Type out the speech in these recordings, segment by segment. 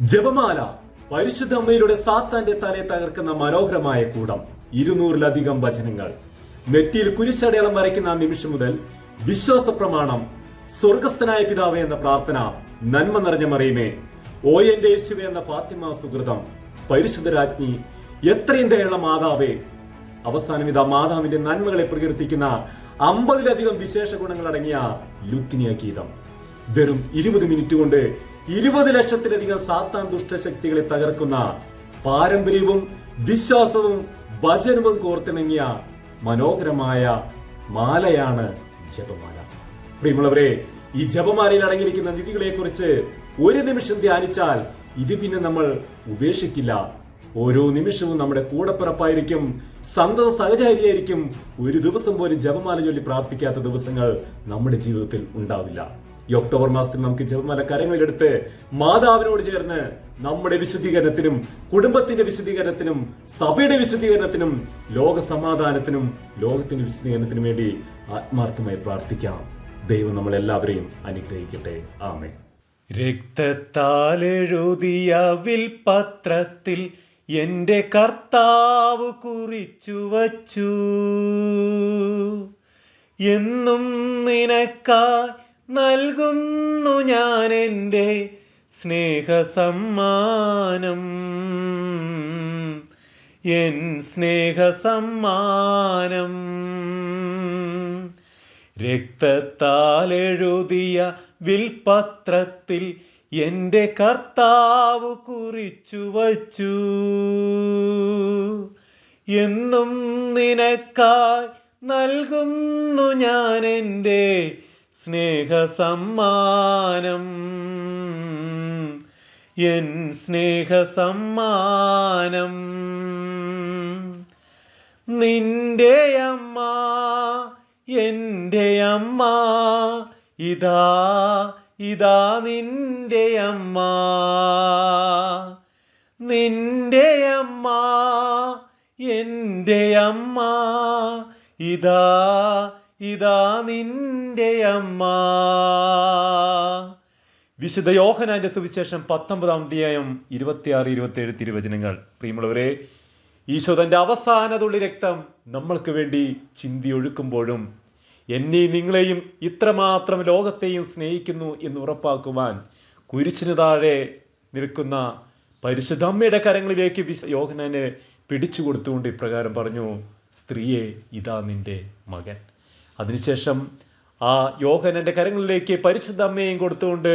ജപമാല പരിശുദ്ധ അമ്മയിലൂടെ സാത്താന്റെ തലയെ തകർക്കുന്ന മനോഹരമായ കൂടം ഇരുന്നൂറിലധികം വചനങ്ങൾ. നെറ്റിയിൽ കുരിശടയാളം വരയ്ക്കുന്ന നിമിഷം മുതൽ വിശ്വാസ പ്രമാണം സ്വർഗസ്ഥനായ പിതാവ് എന്ന പ്രാർത്ഥന നന്മ നിറഞ്ഞ മറിയുമേ ഓ എന്റെ യേശുവേ എന്ന ഫാത്തിമ സുഹൃതം പരിശുദ്ധരാജ്ഞി എത്രയും ദയുള്ള മാതാവേ. അവസാനം ഇതാ മാതാവിന്റെ നന്മകളെ പ്രകീർത്തിക്കുന്ന അമ്പതിലധികം വിശേഷ ഗുണങ്ങൾ അടങ്ങിയ ലുത്തിനിയ ഗീതം. വെറും ഇരുപത് മിനിറ്റ് കൊണ്ട് ഇരുപത് ലക്ഷത്തിലധികം സാത്താൻ ദുഷ്ടശക്തികളെ തകർക്കുന്ന പാരമ്പര്യവും വിശ്വാസവും വചനവും കോർത്തിണങ്ങിയ മനോഹരമായ മാലയാണ് ജപമാല. പ്രിയമുള്ളവരെ ഈ ജപമാലയിൽ അടങ്ങിയിരിക്കുന്ന നിധികളെ കുറിച്ച് ഒരു നിമിഷം ധ്യാനിച്ചാൽ ഇത് പിന്നെ നമ്മൾ ഉപേക്ഷിക്കില്ല. ഓരോ നിമിഷവും നമ്മുടെ കൂടപ്പിറപ്പായിരിക്കും സന്തത സഹചാരിയായിരിക്കും. ഒരു ദിവസം പോലും ജപമാല ചൊല്ലി പ്രാർത്ഥിക്കാത്ത ദിവസങ്ങൾ നമ്മുടെ ജീവിതത്തിൽ ഉണ്ടാവില്ല. ഈ ഒക്ടോബർ മാസത്തിൽ നമുക്ക് ജപമാല കരങ്ങളിലെടുത്ത് മാതാവിനോട് ചേർന്ന് നമ്മുടെ വിശുദ്ധീകരണത്തിനും കുടുംബത്തിന്റെ വിശുദ്ധീകരണത്തിനും സഭയുടെ വിശുദ്ധീകരണത്തിനും ലോക സമാധാനത്തിനും ലോകത്തിന്റെ വിശുദ്ധീകരണത്തിനും വേണ്ടി ആത്മാർത്ഥമായി പ്രാർത്ഥിക്കാം. ദൈവം നമ്മളെല്ലാവരെയും അനുഗ്രഹിക്കട്ടെ. ആമേ രക്തത്താലെഴുതിയ വിൽപത്രത്തിൽ എന്റെ കർത്താവ് കുറിച്ചു വച്ചു. എന്നും നിനക്കായി നൽകുന്നു ഞാൻ എന്റെ സ്നേഹസമ്മാനം. എൻ സ്നേഹസമ്മാനം. രക്തത്താൽ എഴുതിയ വിൽപത്രത്തിൽ എന്റെ കർത്താവ് കുറിച്ചു വച്ചു. എന്നും നിനക്കായി നൽകുന്നു ഞാൻ എന്റെ സ്നേഹസമ്മാനം. എൻ സ്നേഹസമ്മാനം. നിന്റെ അമ്മ എന്റെ അമ്മ ഇതാ ഇതാ നിന്റെ അമ്മ. നിന്റെ അമ്മ എന്റെ അമ്മ ഇതാ ഇതാ നിന്റെ അമ്മ. വിശുദ്ധ യോഹനാന്റെ സുവിശേഷം പത്തൊമ്പതാം അധ്യായം ഇരുപത്തിയാറ് ഇരുപത്തിയേഴ് തിരുവചനങ്ങൾ. പ്രിയമുള്ളവരെ ഈശോ തന്റെ അവസാന തുള്ളി രക്തം നമ്മൾക്ക് വേണ്ടി ചിന്തി ഒഴുക്കുമ്പോഴും എന്നെയും നിങ്ങളെയും ഇത്രമാത്രം ലോകത്തെയും സ്നേഹിക്കുന്നു എന്ന് ഉറപ്പാക്കുവാൻ കുരിച്ചിന് താഴെ നിൽക്കുന്ന പരിശുദ്ധമ്മയുടെ കരങ്ങളിലേക്ക് വിശ യോഹനാനെ പിടിച്ചു കൊടുത്തുകൊണ്ട് ഇപ്രകാരം പറഞ്ഞു സ്ത്രീയെ ഇതാ നിന്റെ മകൻ. അതിനുശേഷം ആ യോഹനന്റെ കരങ്ങളിലേക്ക് പരിശുദ്ധ അമ്മയെയും കൊടുത്തുകൊണ്ട്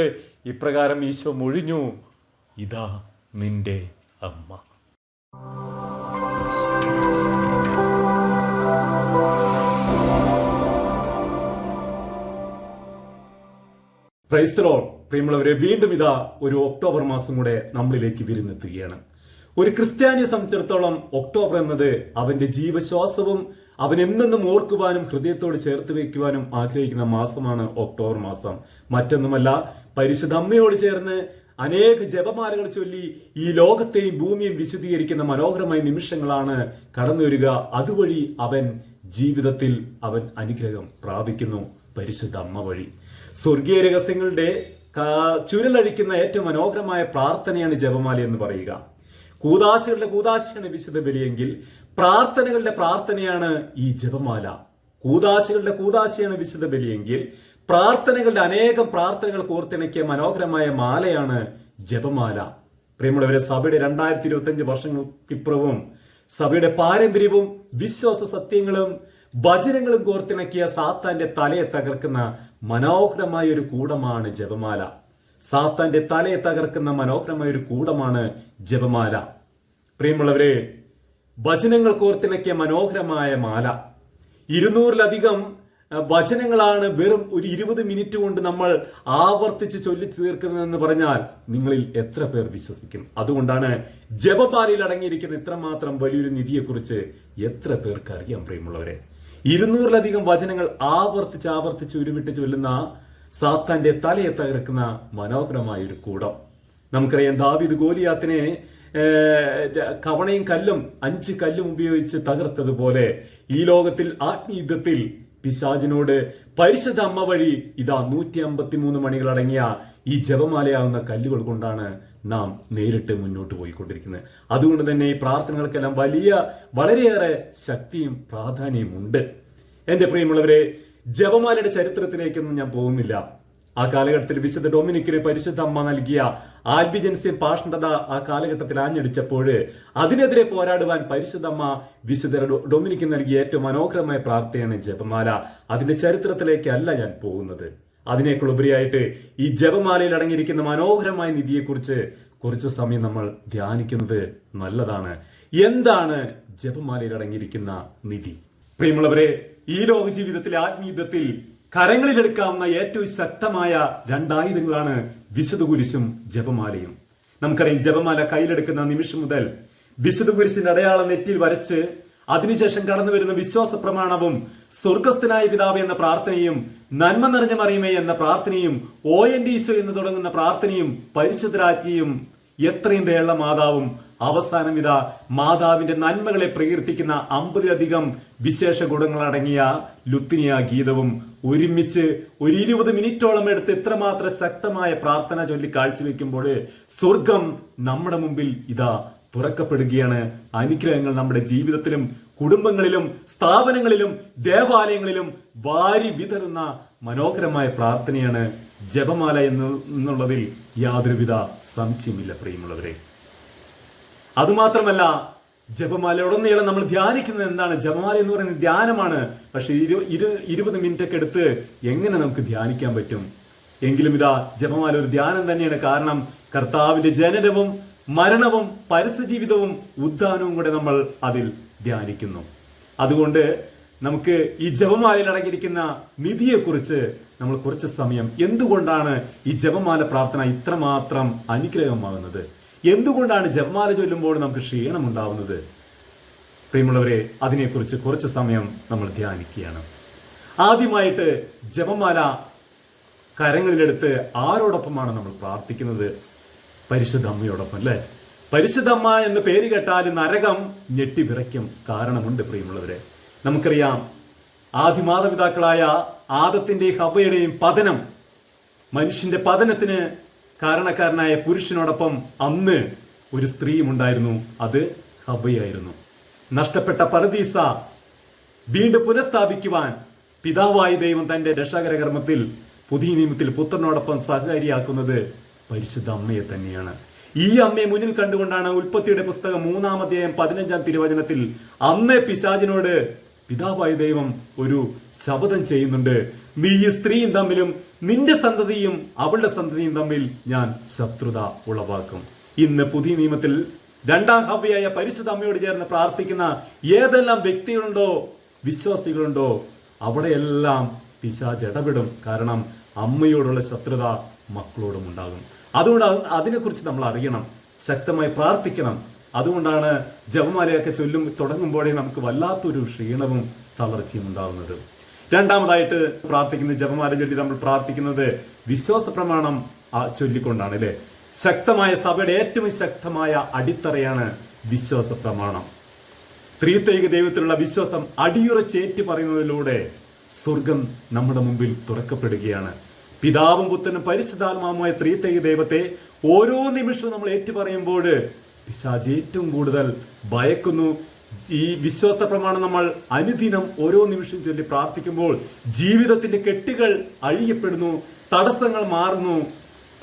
ഇപ്രകാരം ഈശോ മൊഴിഞ്ഞു ഇതാ നിന്റെ അമ്മ. ക്രൈസ്തലോൾ പ്രിയമുള്ളവരെ വീണ്ടും ഇതാ ഒരു ഒക്ടോബർ മാസം കൂടെ നമ്മളിലേക്ക് വിരുന്നെത്തുകയാണ്. ഒരു ക്രിസ്ത്യാനിയെ സംബന്ധിച്ചിടത്തോളം ഒക്ടോബർ എന്നത് അവന്റെ ജീവശ്വാസവും അവൻ എന്നെന്നും ഓർക്കുവാനും ഹൃദയത്തോട് ചേർത്ത് വയ്ക്കുവാനും ആഗ്രഹിക്കുന്ന മാസമാണ് ഒക്ടോബർ മാസം. മറ്റൊന്നുമല്ല പരിശുദ്ധ അമ്മയോട് ചേർന്ന് അനേക ജപമാലകൾ ചൊല്ലി ഈ ലോകത്തെയും ഭൂമിയും വിശദീകരിക്കുന്ന മനോഹരമായ നിമിഷങ്ങളാണ് കടന്നു വരിക അതുവഴി അവൻ ജീവിതത്തിൽ അവൻ അനുഗ്രഹം പ്രാപിക്കുന്നു പരിശുദ്ധ അമ്മ വഴി. സ്വർഗീയ രഹസ്യങ്ങളുടെ ചുരലഴിക്കുന്ന ഏറ്റവും മനോഹരമായ പ്രാർത്ഥനയാണ് ജപമാല എന്ന് പറയുക. കൂതാശകളുടെ കൂതാശയാണ് വിശുദ്ധ ബലിയെങ്കിൽ പ്രാർത്ഥനകളുടെ പ്രാർത്ഥനയാണ് ഈ ജപമാല. കൂതാശകളുടെ കൂതാശയാണ് വിശുദ്ധ ബലിയെങ്കിൽ പ്രാർത്ഥനകളുടെ അനേകം പ്രാർത്ഥനകൾ കോർത്തിണക്കിയ മനോഹരമായ മാലയാണ് ജപമാല. പ്രിയമുള്ളവരെ സഭയുടെ രണ്ടായിരത്തി ഇരുപത്തി അഞ്ച് വർഷങ്ങൾക്കിപ്പുറവും സഭയുടെ പാരമ്പര്യവും വിശ്വാസ സത്യങ്ങളും ഭജനങ്ങളും കോർത്തിണക്കിയ സാത്താന്റെ തലയെ തകർക്കുന്ന മനോഹരമായ ഒരു കൂടമാണ് ജപമാല. സാത്താന്റെ തലയെ തകർക്കുന്ന മനോഹരമായ ഒരു കൂടമാണ് ജപമാല. പ്രിയമുള്ളവരെ വചനങ്ങൾ കോർത്തിണക്കിയ മനോഹരമായ മാല. ഇരുന്നൂറിലധികം വചനങ്ങളാണ് വെറും ഒരു ഇരുപത് മിനിറ്റ് കൊണ്ട് നമ്മൾ ആവർത്തിച്ച് ചൊല്ലി തീർക്കുന്നതെന്ന് പറഞ്ഞാൽ നിങ്ങളിൽ എത്ര പേർ വിശ്വസിക്കും? അതുകൊണ്ടാണ് ജപമാലയിൽ അടങ്ങിയിരിക്കുന്ന ഇത്രമാത്രം വലിയൊരു നിധിയെക്കുറിച്ച് എത്ര പേർക്ക് അറിയാം പ്രിയമുള്ളവരെ? ഇരുന്നൂറിലധികം വചനങ്ങൾ ആവർത്തിച്ച് ആവർത്തിച്ച് ഉരുവിട്ട് ചൊല്ലുന്ന സാത്താന്റെ തലയെ തകർക്കുന്ന മനോഹരമായ ഒരു കൂടം. നമുക്കറിയാം ദാവിദ് ഗോലിയാത്തിനെ കവണയും കല്ലും അഞ്ച് കല്ലും ഉപയോഗിച്ച് തകർത്തതുപോലെ ഈ ലോകത്തിൽ ആത്മീയുദ്ധത്തിൽ പിശാജിനോട് പരിശുദ്ധ അമ്മ വഴി ഇതാ നൂറ്റി അമ്പത്തി മൂന്ന് മണികളടങ്ങിയ ഈ ജപമാലയാവുന്ന കല്ലുകൾ കൊണ്ടാണ് നാം നേരിട്ട് മുന്നോട്ട് പോയിക്കൊണ്ടിരിക്കുന്നത്. അതുകൊണ്ട് തന്നെ ഈ പ്രാർത്ഥനകൾക്കെല്ലാം വലിയ വളരെയേറെ ശക്തിയും പ്രാധാന്യവും ഉണ്ട് എന്റെ പ്രിയമുള്ളവരെ ജപമാലയുടെ ചരിത്രത്തിലേക്കൊന്നും ഞാൻ പോകുന്നില്ല. ആ കാലഘട്ടത്തിൽ വിശുദ്ധ ഡൊമിനിക്കിന് പരിശുദ്ധ അമ്മ നൽകിയ ആൽബിജൻസ്യം പാഷണ്ഡത ആ കാലഘട്ടത്തിൽ ആഞ്ഞടിച്ചപ്പോൾ അതിനെതിരെ പോരാടുവാൻ പരിശുദ്ധ അമ്മ വിശുദ്ധ ഡൊമിനിക്ക് നൽകിയ ഏറ്റവും മനോഹരമായ പ്രാർത്ഥനയാണ് ജപമാല. അതിന്റെ ചരിത്രത്തിലേക്കല്ല ഞാൻ പോകുന്നത്. അതിനേക്കാൾ ഉപരിയായിട്ട് ഈ ജപമാലയിൽ അടങ്ങിയിരിക്കുന്ന മനോഹരമായ നിധിയെക്കുറിച്ച് കുറച്ച് സമയം നമ്മൾ ധ്യാനിക്കുന്നത് നല്ലതാണ്. എന്താണ് ജപമാലയിൽ അടങ്ങിയിരിക്കുന്ന നിധി? പ്രിയമുള്ളവരെ ഈ ലോക ജീവിതത്തിലെ ആത്മീയത്തിൽ കരങ്ങളിലെടുക്കാവുന്ന ഏറ്റവും ശക്തമായ രണ്ടായുധങ്ങളാണ് വിശുദ്ധ കുരിശും ജപമാലയും. നമുക്കറിയാം ജപമാല കയ്യിലെടുക്കുന്ന നിമിഷം മുതൽ വിശുദ്ധ കുരിശിന്റെ അടയാളം നെറ്റിയിൽ വരച്ച് അതിനുശേഷം കടന്നു വരുന്ന വിശ്വാസ പ്രമാണവും സ്വർഗസ്ഥനായ പിതാവ് എന്ന പ്രാർത്ഥനയും നന്മ നിറഞ്ഞ മറിയുമേ എന്ന പ്രാർത്ഥനയും ഓ എൻ ഡി ഈശോ എന്ന് തുടങ്ങുന്ന പ്രാർത്ഥനയും പരിശുദ്ധരാറ്റിയും എത്രയും ദയുള്ള മാതാവും അവസാനം ഇതാ മാതാവിന്റെ നന്മകളെ പ്രകീർത്തിക്കുന്ന അമ്പതിലധികം വിശേഷ ഗുണങ്ങൾ അടങ്ങിയ ലുത്തിനിയ ഗീതവും ഒരുമിച്ച് ഒരു ഇരുപത് മിനിറ്റോളം എടുത്ത് ഇത്രമാത്രം ശക്തമായ പ്രാർത്ഥന ചൊല്ലി കാഴ്ചവെക്കുമ്പോൾ സ്വർഗം നമ്മുടെ മുമ്പിൽ ഇതാ തുറക്കപ്പെടുകയാണ്. അനുഗ്രഹങ്ങൾ നമ്മുടെ ജീവിതത്തിലും കുടുംബങ്ങളിലും സ്ഥാപനങ്ങളിലും ദേവാലയങ്ങളിലും വാരി വിതറുന്ന മനോഹരമായ പ്രാർത്ഥനയാണ് ജപമാല എന്ന് എന്നുള്ളതിൽ യാതൊരുവിധ സംശയമില്ല പ്രിയമുള്ളവരെ. അതുമാത്രമല്ല ജപമാലയുടനീളം നമ്മൾ ധ്യാനിക്കുന്നത് എന്താണ്? ജപമാല എന്ന് പറയുന്നത് ധ്യാനമാണ്. പക്ഷെ ഇരു ഇരു ഇരുപത് മിനിറ്റ് ഒക്കെ എടുത്ത് എങ്ങനെ നമുക്ക് ധ്യാനിക്കാൻ പറ്റും? എങ്കിലും ഇതാ ജപമാല ഒരു ധ്യാനം തന്നെയാണ്. കാരണം കർത്താവിന്റെ ജനനവും മരണവും പരസ്യജീവിതവും ഉദ്ധാനവും കൂടെ നമ്മൾ അതിൽ ധ്യാനിക്കുന്നു. അതുകൊണ്ട് നമുക്ക് ഈ ജപമാലയിൽ അടങ്ങിയിരിക്കുന്ന നിധിയെക്കുറിച്ച് നമ്മൾ കുറച്ച് സമയം എന്തുകൊണ്ടാണ് ഈ ജപമാല പ്രാർത്ഥന ഇത്രമാത്രം അനുഗ്രഹമാകുന്നത്? എന്തുകൊണ്ടാണ് ജപമാല ചൊല്ലുമ്പോൾ നമുക്ക് ക്ഷീണമുണ്ടാവുന്നത്? പ്രിയമുള്ളവരെ അതിനെക്കുറിച്ച് കുറച്ച് സമയം നമ്മൾ ധ്യാനിക്കുകയാണ്. ആദ്യമായിട്ട് ജപമാല കരങ്ങളിലെടുത്ത് ആരോടൊപ്പമാണ് നമ്മൾ പ്രാർത്ഥിക്കുന്നത്? പരിശുദ്ധ അമ്മയോടൊപ്പം അല്ലേ? പരിശുദ്ധമ്മ എന്ന് പേര് കേട്ടാൽ നരകം ഞെട്ടി വിറയ്ക്കും കാരണമുണ്ട് പ്രിയമുള്ളവരെ. നമുക്കറിയാം ആദിമാതാപിതാക്കളായ ആദത്തിന്റെ ഹവയുടെയും പതനം മനുഷ്യന്റെ പതനത്തിന് കാരണക്കാരനായ പുരുഷനോടൊപ്പം അന്ന് ഒരു സ്ത്രീയും ഉണ്ടായിരുന്നു. അത് ഹബയായിരുന്നു നഷ്ടപ്പെട്ട പരദീസ വീണ്ടും പുനഃസ്ഥാപിക്കുവാൻ പിതാവായ ദൈവം തന്റെ രക്ഷാകര കർമ്മത്തിൽ പുതിയ നിയമത്തിൽ പുത്രനോടൊപ്പം സഹകാരിയാക്കുന്നത് പരിശുദ്ധ അമ്മയെ തന്നെയാണ്. ഈ അമ്മയെ മുന്നിൽ കണ്ടുകൊണ്ടാണ് ഉൽപ്പത്തിയുടെ പുസ്തകം മൂന്നാമധ്യായം പതിനഞ്ചാം തിരുവചനത്തിൽ അന്നേ പിശാചിനോട് പിതാവായ ദൈവം ഒരു ശപഥം ചെയ്യുന്നുണ്ട്. നീ ഈ സ്ത്രീയും തമ്മിലും നിന്റെ സന്തതിയും അവളുടെ സന്തതിയും തമ്മിൽ ഞാൻ ശത്രുത ഉളവാക്കും. ഇന്ന് പുതിയ നിയമത്തിൽ രണ്ടാം ഹവ്യായ പരിശുദ്ധ അമ്മയോട് ചേർന്ന് പ്രാർത്ഥിക്കുന്ന ഏതെല്ലാം വ്യക്തികളുണ്ടോ വിശ്വാസികളുണ്ടോ അവിടെയെല്ലാം പിശാജ് ഇടപെടും. കാരണം അമ്മയോടുള്ള ശത്രുത മക്കളോടും ഉണ്ടാകും. അതുകൊണ്ട് അതിനെക്കുറിച്ച് നമ്മൾ അറിയണം ശക്തമായി പ്രാർത്ഥിക്കണം. അതുകൊണ്ടാണ് ജപമാലയൊക്കെ ചൊല്ലും തുടങ്ങുമ്പോഴേ നമുക്ക് വല്ലാത്തൊരു ക്ഷീണവും തളർച്ചയും ഉണ്ടാകുന്നത്. രണ്ടാമതായിട്ട് പ്രാർത്ഥിക്കുന്നത് ജപമാല ചൊല്ലി നമ്മൾ പ്രാർത്ഥിക്കുന്നത് വിശ്വാസ പ്രമാണം ചൊല്ലിക്കൊണ്ടാണ് അല്ലെ? ശക്തമായ സഭയുടെ ഏറ്റവും ശക്തമായ അടിത്തറയാണ് വിശ്വാസ പ്രമാണം. ത്രീത്തൈക ദൈവത്തിലുള്ള വിശ്വാസം അടിയുറച്ചേറ്റ് പറയുന്നതിലൂടെ സ്വർഗം നമ്മുടെ മുമ്പിൽ തുറക്കപ്പെടുകയാണ്. പിതാവും പുത്രനും പരിശുദ്ധാത്മാവുമായ ത്രീത്തൈക ദൈവത്തെ ഓരോ നിമിഷവും നമ്മൾ ഏറ്റുപറയുമ്പോൾ പിശാജ് ഏറ്റവും കൂടുതൽ ഭയക്കുന്നു. ഈ വിശ്വാസ പ്രമാണം നമ്മൾ അനുദിനം ഓരോ നിമിഷം ചൊല്ലി പ്രാർത്ഥിക്കുമ്പോൾ ജീവിതത്തിന്റെ കെട്ടുകൾ അഴിയപ്പെടുന്നു തടസ്സങ്ങൾ മാറുന്നു.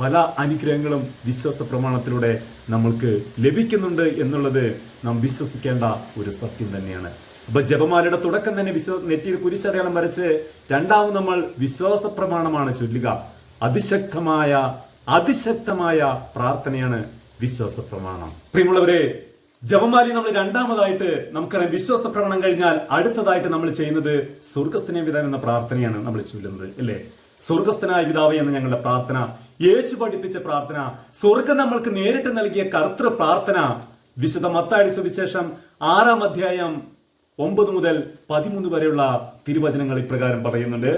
പല അനുഗ്രഹങ്ങളും വിശ്വാസ പ്രമാണത്തിലൂടെ നമ്മൾക്ക് ലഭിക്കുന്നുണ്ട് എന്നുള്ളത് നാം വിശ്വസിക്കേണ്ട ഒരു സത്യം തന്നെയാണ്. അപ്പൊ ജപമാലയുടെ തുടക്കം തന്നെ വിശ്വ നെറ്റിയിൽ കുരിശടയാളം വരച്ച് രണ്ടാമത് നമ്മൾ വിശ്വാസ പ്രമാണമാണ് ചൊല്ലുക. അതിശക്തമായ അതിശക്തമായ പ്രാർത്ഥനയാണ് വിശ്വാസ പ്രമാണം. പ്രിയമുള്ളവരെ ജപമാലി നമ്മൾ രണ്ടാമതായിട്ട് നമുക്കറിയാം വിശ്വാസ ഭ്രമണം കഴിഞ്ഞാൽ അടുത്തതായിട്ട് നമ്മൾ ചെയ്യുന്നത് സ്വർഗസ്ഥനെ പിതാവ് എന്ന പ്രാർത്ഥനയാണ് നമ്മൾ ചൊല്ലുന്നത് അല്ലേ? സ്വർഗസ്ഥനായ പിതാവ് എന്ന ഞങ്ങളുടെ പ്രാർത്ഥന യേശു പഠിപ്പിച്ച പ്രാർത്ഥന സ്വർഗം നമ്മൾക്ക് നേരിട്ട് നൽകിയ കർത്തൃ പ്രാർത്ഥന വിശുദ്ധ മത്താടി സുവിശേഷം ആറാം അധ്യായം ഒമ്പത് മുതൽ പതിമൂന്ന് വരെയുള്ള തിരുവചനങ്ങൾ ഇപ്രകാരം പറയുന്നുണ്ട്.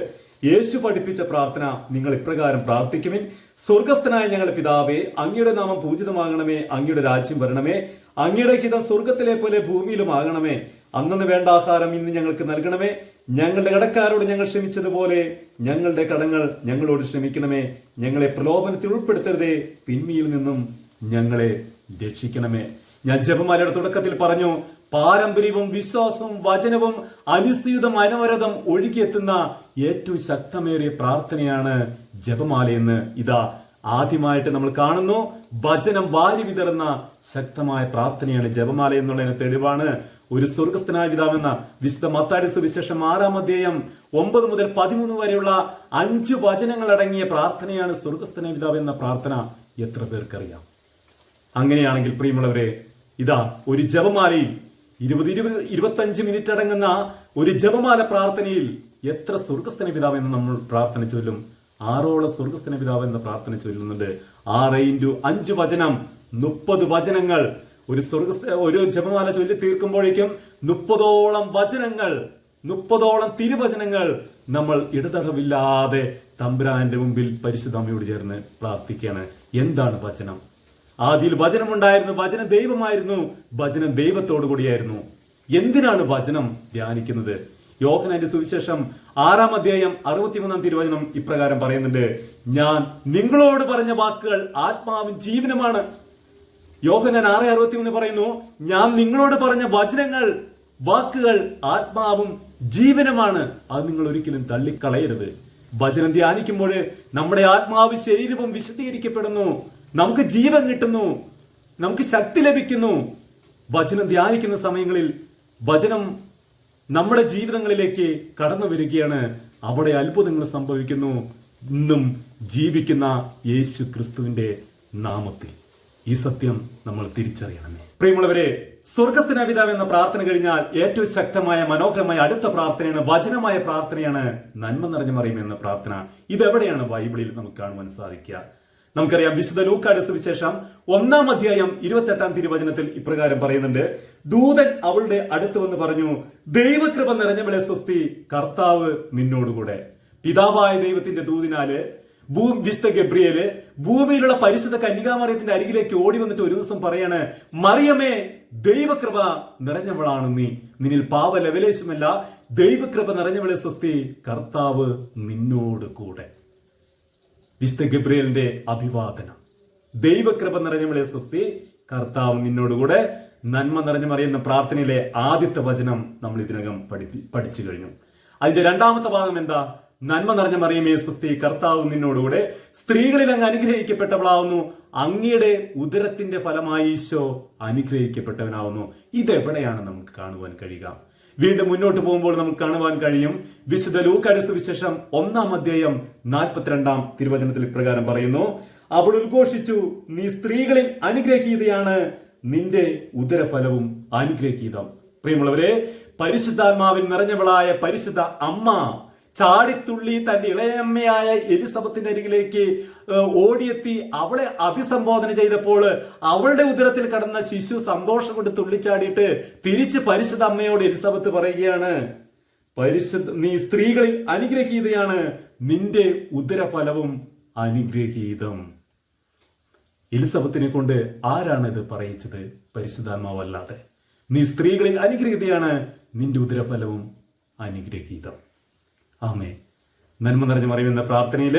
യേശു പഠിപ്പിച്ച പ്രാർത്ഥന നിങ്ങൾ ഇപ്രകാരം പ്രാർത്ഥിക്കുവിൻ. സ്വർഗസ്ഥനായ ഞങ്ങളുടെ പിതാവേ അങ്ങയുടെ നാമം പൂജിതമാകണമേ അങ്ങയുടെ രാജ്യം വരണമേ. അങ്ങയുടെ ഹിതം സ്വർഗത്തിലെ പോലെ ഭൂമിയിലും ആകണമേ. അന്നു വേണ്ട ആഹാരം ഇന്ന് ഞങ്ങൾക്ക് നൽകണമേ. ഞങ്ങളുടെ കടക്കാരോട് ഞങ്ങൾ ക്ഷമിച്ചതുപോലെ ഞങ്ങളുടെ കടങ്ങൾ ഞങ്ങളോട് ക്ഷമിക്കണമേ. ഞങ്ങളെ പ്രലോഭനത്തിൽ ഉൾപ്പെടുത്തരുതേ. തിന്മയിൽ നിന്നും ഞങ്ങളെ രക്ഷിക്കണമേ. ഞാൻ ജപമാലയുടെ തുടക്കത്തിൽ പറഞ്ഞു പാരമ്പര്യവും വിശ്വാസവും വചനവും അനുസൃതം അനവരതം ഒഴുകിയെത്തുന്ന ഏറ്റവും ശക്തമേറിയ പ്രാർത്ഥനയാണ് ജപമാലയെന്ന് ഇതാ ആദ്യമായിട്ട് നമ്മൾ കാണുന്നു. ഭജനം വാരി വിതറുന്ന ശക്തമായ പ്രാർത്ഥനയാണ് ജപമാല എന്നുള്ളതിന് തെളിവാണ്. ഒരു സ്വർഗസ്ഥനായ പിതാവെന്ന വിശുദ്ധ മത്താടി സുവിശേഷം ആറാം അധ്യായം ഒമ്പത് മുതൽ പതിമൂന്ന് വരെയുള്ള അഞ്ച് വചനങ്ങൾ അടങ്ങിയ പ്രാർത്ഥനയാണ് സ്വർഗസ്ഥനായ പിതാവ് എന്ന പ്രാർത്ഥന. എത്ര പേർക്കറിയാം? അങ്ങനെയാണെങ്കിൽ പ്രിയമുള്ളവരെ ഇതാ ഒരു ജപമാലയിൽ ഇരുപത് ഇരുപത് ഇരുപത്തഞ്ച് മിനിറ്റ് അടങ്ങുന്ന ഒരു ജപമാല പ്രാർത്ഥനയിൽ എത്ര സ്വർഗസ്ഥന പിതാവ് എന്ന് നമ്മൾ പ്രാർത്ഥന ചൊല്ലും? ആറോളം സ്വർഗസ്ഥന പിതാവ് എന്ന പ്രാർത്ഥന ചൊല്ലുന്നുണ്ട്. ആറ് ഇന്റു അഞ്ച് വചനം. മുപ്പത് വചനങ്ങൾ. ഒരു സ്വർഗസ്ഥ ഒരു ജപമാല ചൊല്ലി തീർക്കുമ്പോഴേക്കും മുപ്പതോളം വചനങ്ങൾ മുപ്പതോളം തിരുവചനങ്ങൾ നമ്മൾ ഇടതടവില്ലാതെ തമ്പുരാന്റെ മുമ്പിൽ പരിശുദ്ധാമയോട് ചേർന്ന് പ്രാർത്ഥിക്കുകയാണ്. എന്താണ് വചനം? ആദ്യയിൽ വചനമുണ്ടായിരുന്നു വചനം ദൈവമായിരുന്നു വചനം ദൈവത്തോടു കൂടിയായിരുന്നു എന്തിനാണ് വചനം ധ്യാനിക്കുന്നത്? യോഹനാന്റെ സുവിശേഷം ആറാം അധ്യായം അറുപത്തിമൂന്നാം തിരുവചനം ഇപ്രകാരം പറയുന്നുണ്ട്. ഞാൻ നിങ്ങളോട് പറഞ്ഞ വാക്കുകൾ ആത്മാവും ജീവനുമാണ്. യോഹനൻ ആറ് അറുപത്തിമൂന്ന് പറയുന്നു ഞാൻ നിങ്ങളോട് പറഞ്ഞ വചനങ്ങൾ വാക്കുകൾ ആത്മാവും ജീവനുമാണ്. അത് നിങ്ങൾ ഒരിക്കലും തള്ളിക്കളയരുത്. വചനം ധ്യാനിക്കുമ്പോൾ നമ്മുടെ ആത്മാവ് ശരീരവും വിശദീകരിക്കപ്പെടുന്നു നമുക്ക് ജീവൻ കിട്ടുന്നു. നമുക്ക് ശക്തി ലഭിക്കുന്നു. വചനം ധ്യാനിക്കുന്ന സമയങ്ങളിൽ വചനം നമ്മുടെ ജീവിതങ്ങളിലേക്ക് കടന്നു വരികയാണ്. അവിടെ അത്ഭുതങ്ങൾ സംഭവിക്കുന്നു. ഇന്നും ജീവിക്കുന്ന യേശു ക്രിസ്തുവിന്റെ നാമത്തിൽ. ഈ സത്യം നമ്മൾ തിരിച്ചറിയണമേ. പ്രിയമുള്ളവരെ സ്വർഗസ്ഥന പിതാവ് എന്ന പ്രാർത്ഥന കഴിഞ്ഞാൽ ഏറ്റവും ശക്തമായ മനോഹരമായ അടുത്ത പ്രാർത്ഥനയാണ് വചനമായ പ്രാർത്ഥനയാണ് നന്മ നിറഞ്ഞ മറിയുമെന്ന പ്രാർത്ഥന. ഇതെവിടെയാണ് ബൈബിളിൽ നമുക്ക് കാണുവാൻ സാധിക്കുക? നമുക്കറിയാം വിശുദ്ധ ലൂക്കാട് സുവിശേഷം ഒന്നാം അധ്യായം ഇരുപത്തെട്ടാം തിരുവചനത്തിൽ ഇപ്രകാരം പറയുന്നുണ്ട്. ദൂതൻ അവളുടെ അടുത്ത് വന്ന് പറഞ്ഞു ദൈവകൃപ നിറഞ്ഞവളെ സ്വസ്തി കർത്താവ് നിന്നോടുകൂടെ. പിതാവായ ദൈവത്തിന്റെ ദൂതിനാല് ഭൂ വിശുദ്ധ ഗബ്രിയേൽ ഭൂമിയിലുള്ള പരിശുദ്ധ കന്യകാമറിയത്തിന്റെ അരികിലേക്ക് ഓടി വന്നിട്ട് ഒരു ദിവസം പറയാണ് മറിയമേ ദൈവകൃപ നിറഞ്ഞവളാണ് നീ. നിന്നിൽ പാവ ലവലേശമല്ല ദൈവകൃപ നിറഞ്ഞവളെ സ്വസ്തി കർത്താവ് നിന്നോട് കൂടെ വിശുദ്ധ ഗബ്രിയലിന്റെ അഭിവാദനം. ദൈവകൃപ നിറഞ്ഞ നിറഞ്ഞവളെ സ്വസ്തി കർത്താവ് നിന്നോടുകൂടെ നന്മ നിറഞ്ഞു മറിയുന്ന പ്രാർത്ഥനയിലെ ആദ്യത്തെ വചനം നമ്മൾ ഇതിനകം പഠിപ്പി പഠിച്ചു കഴിഞ്ഞു. അതിന്റെ രണ്ടാമത്തെ ഭാഗം എന്താ? നന്മ നിറഞ്ഞ മറിയമേ സ്വസ്തി കർത്താവ് നിന്നോടുകൂടെ സ്ത്രീകളിൽ അങ്ങ് അനുഗ്രഹിക്കപ്പെട്ടവളാവുന്നു. അങ്ങയുടെ ഉദരത്തിന്റെ ഫലമായി ഈശോ അനുഗ്രഹിക്കപ്പെട്ടവനാവുന്നു. ഇതെവിടെയാണ് നമുക്ക് കാണുവാൻ കഴിയുക? വീണ്ടും മുന്നോട്ട് പോകുമ്പോൾ നമുക്ക് കാണുവാൻ കഴിയും. വിശുദ്ധ ലൂക്കാട് സുവിശേഷം ഒന്നാം അധ്യായം നാൽപ്പത്തിരണ്ടാം തിരുവചനത്തിൽ ഇപ്രകാരം പറയുന്നു. അവൾ ഉദ്ഘോഷിച്ചു നീ സ്ത്രീകളിൽ അനുഗ്രഹീതയാണ് നിന്റെ ഉദരഫലവും അനുഗ്രഹീതം. പ്രിയമുള്ളവരെ പരിശുദ്ധാത്മാവിൽ നിറഞ്ഞവളായ പരിശുദ്ധ അമ്മ ചാടിത്തുള്ളി തന്റെ ഇളയമ്മയായ എലിസബത്തിന്റെ അരികിലേക്ക് ഓടിയെത്തി അവളെ അഭിസംബോധന ചെയ്തപ്പോൾ അവളുടെ ഉദരത്തിൽ കടന്ന ശിശു സന്തോഷം കൊണ്ട് തുള്ളിച്ചാടിയിട്ട് തിരിച്ച് പരിശുദ്ധ അമ്മയോട് എലിസബത്ത് പറയുകയാണ് പരിശുദ്ധ നീ സ്ത്രീകളിൽ അനുഗ്രഹീതയാണ് നിന്റെ ഉദരഫലവും അനുഗ്രഹീതം. എലിസബത്തിനെ കൊണ്ട് ആരാണ് ഇത് പറയിച്ചത്? പരിശുദ്ധാത്മാവല്ലാതെ. നീ സ്ത്രീകളിൽ അനുഗ്രഹീതയാണ് നിന്റെ ഉദരഫലവും അനുഗ്രഹീതം. ആമേ നന്മ നിറഞ്ഞ മറിയുന്ന പ്രാർത്ഥനയിൽ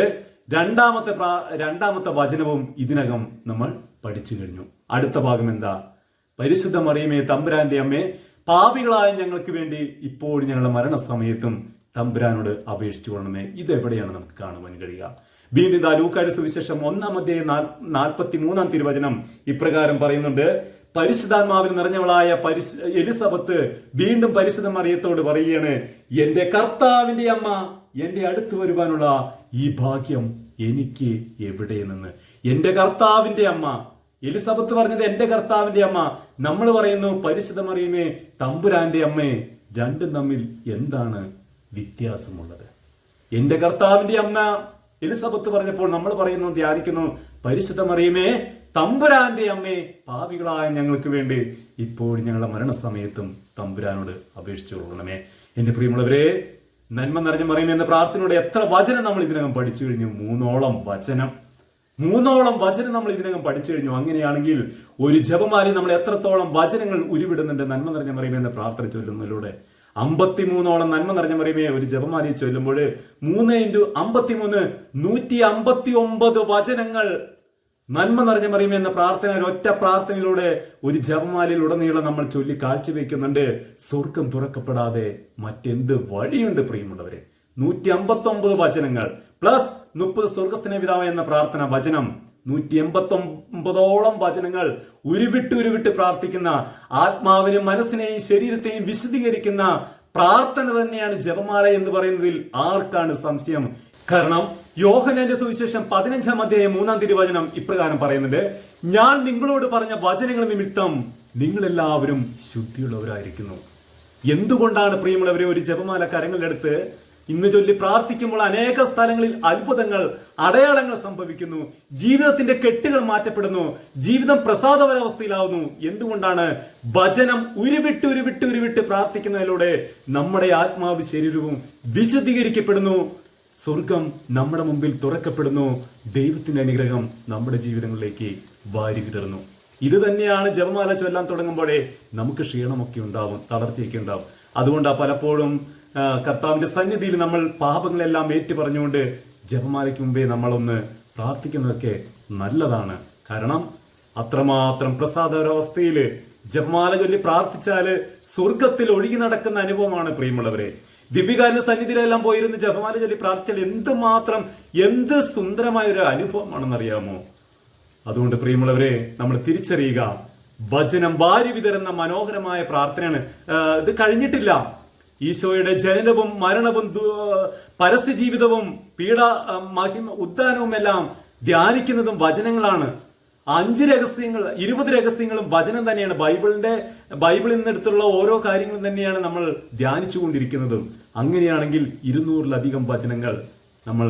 രണ്ടാമത്തെ പ്രാ- രണ്ടാമത്തെ വചനവും ഇതിനകം നമ്മൾ പഠിച്ചു കഴിഞ്ഞു. അടുത്ത ഭാഗം എന്താ? പരിശുദ്ധ മറിയമേ തമ്പുരാന്റെ അമ്മേ പാപികളായ ഞങ്ങൾക്ക് വേണ്ടി ഇപ്പോൾ ഞങ്ങളുടെ മരണസമയത്തും തമ്പുരാനോട് അപേക്ഷിച്ചു കൊള്ളണമേ ഇതെവിടെയാണ് നമുക്ക് കാണുവാൻ കഴിയുക? വീണ്ടും ഇതാ ലൂക്കാട് സുവിശേഷം ഒന്നാം അധ്യായം നാൽപ്പത്തി മൂന്നാം തിരുവചനം ഇപ്രകാരം പറയുന്നുണ്ട്. പരിശുദ്ധാത്മാവിൽ നിറഞ്ഞവളായ പരിശു എലിസബത്ത് വീണ്ടും പരിശുദ്ധ മറിയത്തോട് പറയുകയാണ് എന്റെ കർത്താവിന്റെ അമ്മ എന്റെ അടുത്ത് വരുവാനുള്ള ഈ ഭാഗ്യം എനിക്ക് എവിടെ നിന്ന്? എന്റെ കർത്താവിന്റെ അമ്മ. എലിസബത്ത് പറഞ്ഞത് എന്റെ കർത്താവിന്റെ അമ്മ. നമ്മൾ പറയുന്നു പരിശുദ്ധ മറിയമേ തമ്പുരാന്റെ അമ്മേ രണ്ടും തമ്മിൽ എന്താണ് വ്യത്യാസമുള്ളത്? എന്റെ കർത്താവിന്റെ അമ്മ എലിസബത്ത് പറഞ്ഞപ്പോൾ നമ്മൾ പറയുന്നു ധ്യാനിക്കുന്നു പരിശുദ്ധ മറിയമേ തമ്പുരാന്റെ അമ്മേ പാപികളായ ഞങ്ങൾക്ക് വേണ്ടി ഇപ്പോൾ ഞങ്ങളുടെ മരണസമയത്തും തമ്പുരാനോട് അപേക്ഷിച്ചു കൊള്ളണമേ എന്റെ പ്രിയമുള്ളവരെ നന്മ നിറഞ്ഞ മറിയമേ എന്ന പ്രാർത്ഥനയുടെ എത്ര വചനം നമ്മൾ ഇതിനകം പഠിച്ചു കഴിഞ്ഞു? മൂന്നോളം വചനം. മൂന്നോളം വചനം നമ്മൾ ഇതിനകം പഠിച്ചു കഴിഞ്ഞു. അങ്ങനെയാണെങ്കിൽ ഒരു ജപമാലി നമ്മൾ എത്രത്തോളം വചനങ്ങൾ ഉരുവിടുന്നുണ്ട്? നന്മ നിറഞ്ഞ മറിയുമേ എന്ന പ്രാർത്ഥന ചൊല്ലുന്നതിലൂടെ അമ്പത്തിമൂന്നോളം നന്മ നിറഞ്ഞ മറിയമേ ഒരു ജപമാലി ചൊല്ലുമ്പോൾ മൂന്ന് ഇന്റു അമ്പത്തിമൂന്ന് നൂറ്റി അമ്പത്തി ഒമ്പത് വചനങ്ങൾ നന്മ നിറഞ്ഞ മറിയമേ എന്ന പ്രാർത്ഥന ഒറ്റ പ്രാർത്ഥനയിലൂടെ ഒരു ജപമാലയിലുടനീളം നമ്മൾ ചൊല്ലി കാഴ്ചവെക്കുന്നുണ്ട്. സ്വർഗം തുറക്കപ്പെടാതെ മറ്റെന്ത് വഴിയുണ്ട് പ്രിയമുള്ളവരെ? നൂറ്റി അമ്പത്തി ഒമ്പത് വചനങ്ങൾ പ്ലസ് മുപ്പത് സ്വർഗസ്നേഹിതാവ് എന്ന പ്രാർത്ഥന വചനം നൂറ്റി എൺപത്തി ഒമ്പതോളം വചനങ്ങൾ ഉരുവിട്ട് ഉരുവിട്ട് പ്രാർത്ഥിക്കുന്ന ആത്മാവിനെയും മനസ്സിനെയും ശരീരത്തെയും വിശദീകരിക്കുന്ന പ്രാർത്ഥന തന്നെയാണ് ജപമാല എന്ന് പറയുന്നതിൽ ആർക്കാണ് സംശയം? കാരണം യോഹനന്റെ സുവിശേഷം പതിനഞ്ചാം അധ്യായം മൂന്നാം തിരുവചനം ഇപ്രകാരം പറയുന്നുണ്ട് ഞാൻ നിങ്ങളോട് പറഞ്ഞ വചനങ്ങൾ നിമിത്തം നിങ്ങളെല്ലാവരും ശുദ്ധിയുള്ളവരായിരിക്കുന്നു. എന്തുകൊണ്ടാണ് പ്രിയമുള്ളവരെ ഒരു ജപമാല കരങ്ങളിലെടുത്ത് ഇന്ന് ചൊല്ലി പ്രാർത്ഥിക്കുമ്പോൾ അനേക സ്ഥലങ്ങളിൽ അത്ഭുതങ്ങൾ അടയാളങ്ങൾ സംഭവിക്കുന്നു. ജീവിതത്തിന്റെ കെട്ടുകൾ മാറ്റപ്പെടുന്നു. ജീവിതം പ്രസാദപരാവസ്ഥയിലാവുന്നു. എന്തുകൊണ്ടാണ് ഭജനം ഉരുവിട്ട് ഉരുവിട്ട് ഉരുവിട്ട് പ്രാർത്ഥിക്കുന്നതിലൂടെ നമ്മുടെ ആത്മാവ് ശരീരവും വിശുദ്ധീകരിക്കപ്പെടുന്നു. സ്വർഗം നമ്മുടെ മുമ്പിൽ തുറക്കപ്പെടുന്നു. ദൈവത്തിന്റെ അനുഗ്രഹം നമ്മുടെ ജീവിതങ്ങളിലേക്ക് വാരി വിതറുന്നു. ഇത് തന്നെയാണ് ജപമാല ചൊല്ലാൻ തുടങ്ങുമ്പോഴേ നമുക്ക് ക്ഷീണമൊക്കെ ഉണ്ടാവും തളർച്ചയൊക്കെ ഉണ്ടാവും. അതുകൊണ്ടാണ് പലപ്പോഴും കർത്താവിന്റെ സന്നിധിയിൽ നമ്മൾ പാപങ്ങളെല്ലാം ഏറ്റു പറഞ്ഞുകൊണ്ട് ജപമാലയ്ക്ക് മുമ്പേ നമ്മളൊന്ന് പ്രാർത്ഥിക്കുന്നതൊക്കെ നല്ലതാണ്. കാരണം അത്രമാത്രം പ്രസാദപരാവസ്ഥയിൽ ജപമാല ചൊല്ലി പ്രാർത്ഥിച്ചാൽ സ്വർഗത്തിൽ ഒഴുകി നടക്കുന്ന അനുഭവമാണ് പ്രിയമുള്ളവരെ. ദിവ്യകാരന്റെ സന്നിധിയിലെല്ലാം പോയിരുന്ന് ജപമാല ചൊല്ലി പ്രാർത്ഥിച്ചാൽ എന്തുമാത്രം എന്ത് സുന്ദരമായ ഒരു അനുഭവമാണെന്നറിയാമോ? അതുകൊണ്ട് പ്രിയമുള്ളവരെ നമ്മൾ തിരിച്ചറിയുക. ഭജനം വാരി വിതരുന്ന മനോഹരമായ പ്രാർത്ഥനയാണ്. ഇത് കഴിഞ്ഞിട്ടില്ല. ഈശോയുടെ ജനനവും മരണവും പരസ്യ ജീവിതവും പീഡ മഹിമ ഉദ്ധാനവും എല്ലാം ധ്യാനിക്കുന്നതും വചനങ്ങളാണ്. അഞ്ച് രഹസ്യങ്ങൾ ഇരുപത് രഹസ്യങ്ങളും വചനം തന്നെയാണ്. ബൈബിളിന്റെ ബൈബിളിൽ നിന്നെടുത്തുള്ള ഓരോ കാര്യങ്ങളും തന്നെയാണ് നമ്മൾ ധ്യാനിച്ചു കൊണ്ടിരിക്കുന്നതും അങ്ങനെയാണെങ്കിൽ ഇരുന്നൂറിലധികം വചനങ്ങൾ നമ്മൾ